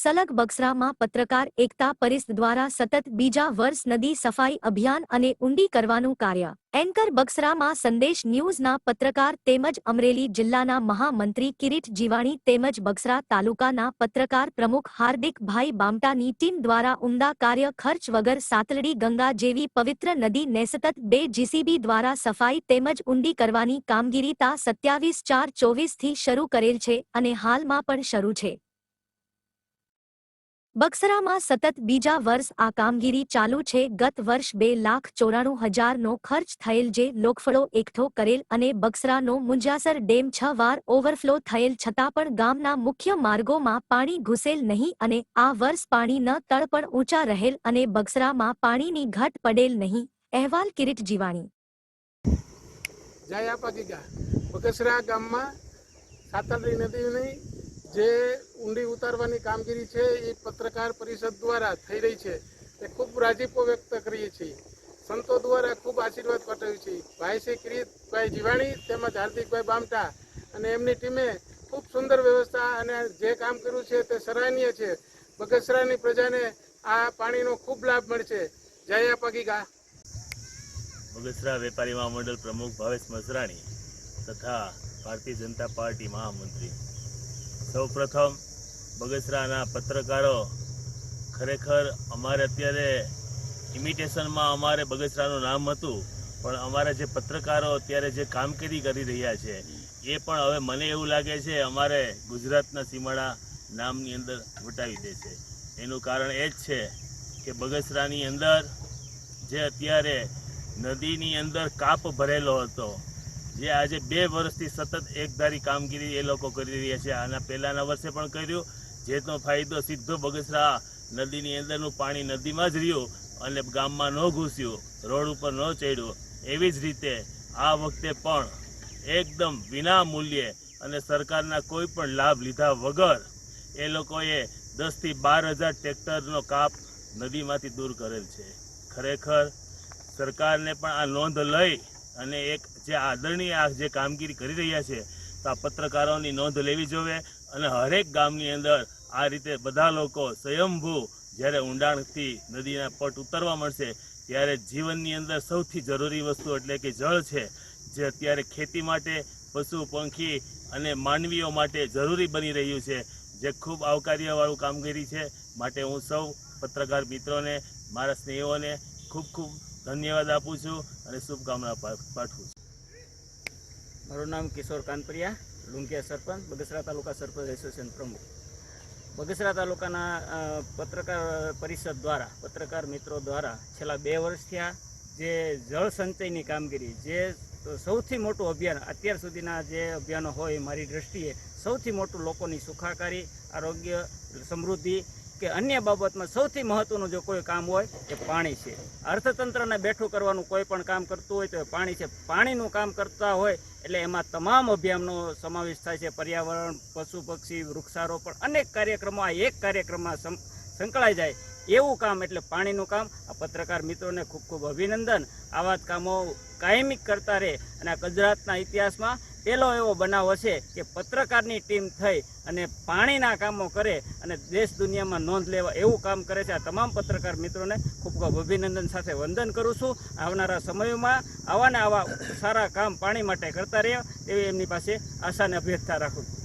સલગ બક્સરામાં પત્રકાર એકતા પરિસ દ્વારા સતત બીજા વર્ષ નદી સફાઈ અભિયાન અને ઊંડી કરવાનું કાર્ય. એન્કર બક્સરામાં સંદેશ ન્યૂઝના પત્રકાર તેમજ અમરેલી જિલ્લાના મહામંત્રી કિરીટ જીવાણી તેમજ બક્સરા તાલુકાના પત્રકાર પ્રમુખ હાર્દિકભાઈ બામટાની ટીમ દ્વારા ઉમદા કાર્ય ખર્ચ વગર સાતલડી ગંગા જેવી પવિત્ર નદી ને સતત બે જીસીબી દ્વારા સફાઈ તેમજ ઊંડી કરવાની કામગીરી તા સત્યાવીસ ચાર ચોવીસથી શરૂ કરેલ છે અને હાલમાં પણ શરૂ છે. બક્સરામાં સતત બીજા વર્ષ આ કામગીરી ચાલુ છે. ગત વર્ષ બે લાખ ચોરાણું હજારનો ખર્ચ થયેલ જે લોકફળો એકઠો કરેલ અને બક્સરાનો મુંજાસર ડેમ છ વાર ઓવરફ્લો થયેલ છતાં પણ ગામના મુખ્ય માર્ગોમાં પાણી ઘૂસેલ નહીં અને આ વર્ષ પાણી ન તળ પણ ઊંચા રહેલ અને બક્સરામાં પાણીની ઘટ પડેલ નહીં. અહેવાલ કિરીટ જીવાણી. જય બગસરા ગામમાં સાતરડી નદીની જે ઊંડી ઉતારવાની કામગીરી છે એ પત્રકાર પરિષદ દ્વારા થઈ રહી છે. તે ખૂબ રાજીપો વ્યક્ત કરીએ છીએ. સંતો દ્વારા ખૂબ આશીર્વાદ પાઠવ્યું છે ભાઈ શ્રી કિરીટભાઈ જીવાણી તેમજ હાર્દિકભાઈ બામટા અને એમની ટીમે ખૂબ સુંદર વ્યવસ્થા અને જે કામ કર્યું છે તે સરાહનીય છે. બગસરાની પ્રજાને આ પાણીનો ખૂબ લાભ મળશે. જય આપા ગીગા બગસરા વેપારી મહામંડળ પ્રમુખ ભાવેશ મસરાણી તથા ભારતીય જનતા પાર્ટી મહામંત્રી. સૌ પ્રથમ બગસરાના પત્રકારો ખરેખર અમારે અત્યારે ઇમિટેશનમાં અમારે બગસરાનું નામ હતું, પણ અમારા જે પત્રકારો અત્યારે જે કામગીરી કરી રહ્યા છે, એ પણ હવે મને એવું લાગે છે અમારે ગુજરાતના સીમાડા નામની અંદર વટાવી દે છે. એનું કારણ એ જ છે કે બગસરાની અંદર જે અત્યારે નદીની અંદર કાપ ભરેલો હતો જે આજે બે વર્ષથી સતત એકધારી કામગીરી એ લોકો કરી રહ્યા છે. આના પહેલાંના વર્ષે પણ કર્યું. જેનો ફાયદો સીધો બગસરા નદીની અંદરનું પાણી નદીમાં જ રહ્યું અને ગામમાં ન ઘૂસ્યું, રોડ ઉપર ન ચડ્યું. એવી જ રીતે આ વખતે પણ એકદમ વિના મૂલ્યે અને સરકારના કોઈ પણ લાભ લીધા વગર એ લોકોએ દસથી બાર હજાર ટ્રેક્ટરનો કાપ નદીમાંથી દૂર કરેલ છે. ખરેખર સરકારને પણ આ નોંધ લઈ અને એક જે આદરણીય આ જે કામગીરી કરી રહ્યા છે, તો આ પત્રકારોની નોંધ લેવી જોઈએ અને હરેક ગામની અંદર આ રીતે બધા લોકો સ્વયંભૂ જ્યારે ઊંડાણથી નદીના પટ ઉતરવા મળશે, ત્યારે જીવનની અંદર સૌથી જરૂરી વસ્તુ એટલે કે જળ છે, જે અત્યારે ખેતી માટે, પશુ, પંખી અને માનવીઓ માટે જરૂરી બની રહ્યું છે, જે ખૂબ આવકાર્યવાળું કામગીરી છે. માટે હું સૌ પત્રકાર મિત્રોને, મારા સ્નેહીઓને ખૂબ ખૂબ ધન્યવાદ આપું છું અને શુભકામના પાઠવું છું. મારું નામ કિશોર કાનપરિયા, લુંગિયા સરપંચ, બગસરા તાલુકા સરપંચ એસોસિએશન પ્રમુખ. બગસરા તાલુકાના પત્રકાર પરિષદ દ્વારા, પત્રકાર મિત્રો દ્વારા છેલ્લા બે વર્ષ થયા જે જળ સંચયની કામગીરી, જે સૌથી મોટું અભિયાન, અત્યાર સુધીના જે અભિયાનો હોય મારી દ્રષ્ટિએ સૌથી મોટું લોકોની સુખાકારી, આરોગ્ય, સમૃદ્ધિ કે અન્ય બાબતમાં સૌથી મહત્વનું જો કોઈ કામ હોય, એ પાણી છે. અર્થતંત્રને બેઠું કરવાનું કોઈ પણ કામ કરતું હોય તો એ પાણી છે. પાણીનું કામ કરતા હોય એટલે એમાં તમામ અભિયાનનો સમાવેશ થાય છે. પર્યાવરણ, પશુ, પક્ષી, વૃક્ષારોપણ, અનેક કાર્યક્રમો, આ એક કાર્યક્રમમાં સંકળાઈ જાય એવું કામ એટલે પાણીનું કામ. આ પત્રકાર મિત્રોને ખૂબ ખૂબ અભિનંદન. આવા જ કામો કાયમિક કરતા રહે અને ગુજરાતના ઇતિહાસમાં પહેલો એવો બનાવ હશે કે પત્રકારની ટીમ થઈ અને પાણીના કામો કરે અને દેશ દુનિયામાં નોંધ લેવા એવું કામ કરે છે. આ તમામ પત્રકાર મિત્રોને ખૂબ ખૂબ અભિનંદન સાથે વંદન કરું છું. આવનારા સમયમાં આવા ને આવા સારા કામ પાણી માટે કરતા રહે એવી એમની પાસે આશાને અભ્યર્થતા રાખું છું.